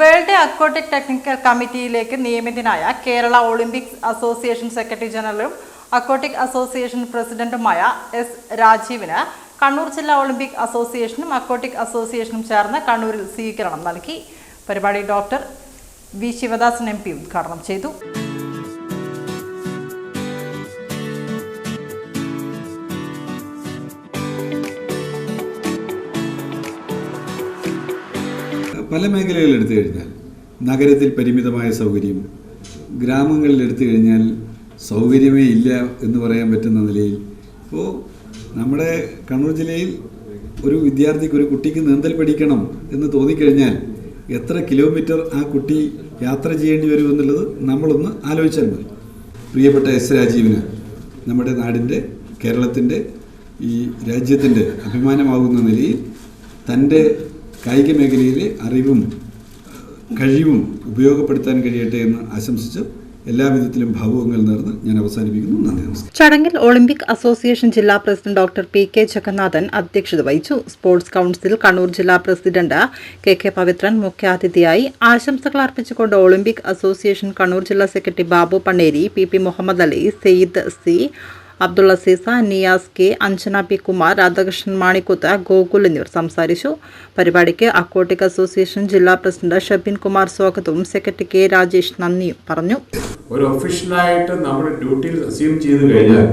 World aquatic technical കമ്മിറ്റിയിലേക്ക് നിയമിതനായ Kerala olympics association secretary ജനറലും അക്വാട്ടിക് അസോസിയേഷൻ പ്രസിഡന്റുമായ എസ് രാജീവിന് കണ്ണൂർ ജില്ലാ ഒളിമ്പിക് അസോസിയേഷനും അക്വാട്ടിക് അസോസിയേഷനും ചേർന്ന് കണ്ണൂരിൽ സ്വീകരണം നൽകി. പരിപാടി doctor V Sivadasan M P ഉദ്ഘാടനം ചെയ്തു. പല മേഖലകളിൽ എടുത്തു കഴിഞ്ഞാൽ നഗരത്തിൽ പരിമിതമായ സൗകര്യം ഗ്രാമങ്ങളിൽ എടുത്തു കഴിഞ്ഞാൽ സൗകര്യമേ ഇല്ല എന്ന് പറയാൻ പറ്റുന്ന നിലയിൽ ഇപ്പോൾ നമ്മുടെ കണ്ണൂർ ജില്ലയിൽ ഒരു വിദ്യാർത്ഥിക്ക് ഒരു കുട്ടിക്ക് നീന്തൽ പഠിക്കണം എന്ന് തോന്നിക്കഴിഞ്ഞാൽ എത്ര കിലോമീറ്റർ ആ കുട്ടി യാത്ര ചെയ്യേണ്ടി വരും എന്നുള്ളത് നമ്മളൊന്ന് ആലോചിച്ചാൽ മതി. പ്രിയപ്പെട്ട എസ് രാജീവിന് നമ്മുടെ നാടിന്റെ കേരളത്തിന്റെ ഈ രാജ്യത്തിന്റെ അഭിമാനമാകുന്ന നിലയിൽ തന്റെ കായിക മേഖലയിലെ അറിവും കഴിവും ഉപയോഗപ്പെടുത്താൻ കഴിയട്ടെ എന്ന് ആശംസിച്ച് എല്ലാവിധത്തിലും ഭാവുകങ്ങൾ നേർന്ന് ഞാൻ അവസാനിപ്പിക്കുന്നു. നന്ദി നമസ്കാരം. ചടങ്ങിൽ ഒളിമ്പിക് അസോസിയേഷൻ ജില്ലാ president doctor P K Jagannathan അധ്യക്ഷത വഹിച്ചു. സ്പോർട്സ് കൗൺസിൽ കണ്ണൂർ ജില്ലാ പ്രസിഡന്റ് കെ കെ പവിത്രൻ മുഖ്യാതിഥിയായി ആശംസകൾ അർപ്പിച്ചുകൊണ്ട് ഒളിമ്പിക് അസോസിയേഷൻ കണ്ണൂർ ജില്ലാ secretary Babu Panneri P P Muhammad Ali Sayed C Abdulla Aziza Niyas K Anjana P Kumar Radhakrishnan Manikkuth Gokul എന്നിവർ സംസാരിച്ചു. പരിപാടിക്ക് അക്കോട്ടിക് അസോസിയേഷൻ ജില്ലാ പ്രസിഡന്റ് ഷബിൻ കുമാർ സ്വാഗതവും സെക്രട്ടറി കെ രാജേഷ് നന്ദിയും പറഞ്ഞു. ഒരു ഒഫീഷ്യലായിട്ട് നമ്മുടെ ഡ്യൂട്ടിയിൽ അസ്യൂം ചെയ്ത് കഴിഞ്ഞാൽ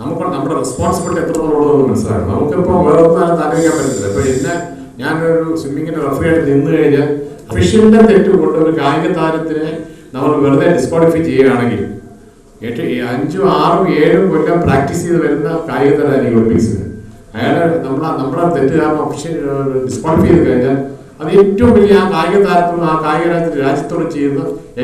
നമുക്ക് നമ്മുടെ റെസ്പോൺസിബിലിറ്റി എത്രത്തോളം മനസ്സിലാക്കണം. നമുക്കിപ്പോൾ വേറെ ഒന്നും ആലോചിക്കാൻ പറ്റില്ല ഇപ്പൊ എന്നെ ഞാനൊരു സ്വിമ്മിങ്ങിന്റെ റഫറിയായിട്ട് നിന്ന് കഴിഞ്ഞാൽ ഒഫീഷ്യലിന്റെ തെറ്റ് കൊണ്ട് ഒരു കായിക താരത്തിനെ നമ്മൾ വെറുതെ ഡിസ്ക്വാളിഫൈ ചെയ്യുകയാണെങ്കിൽ എട്ട് അഞ്ചും ആറും ഏഴും കൊല്ലം പ്രാക്ടീസ് ചെയ്ത് വരുന്ന കായിക താരമായിരിക്കും ഒളിമ്പിക്സിന് അയാളെ നമ്മളെ നമ്മുടെ തെറ്റ് കാരണം ഒഫീഷ്യൽ ഡിസ്ക്വാളിഫൈ ചെയ്ത് കഴിഞ്ഞാൽ അത് ഏറ്റവും വലിയ ആ കായിക താരത്തോടും ആ കായിക രാജ്യത്തോട് ചെയ്യുന്ന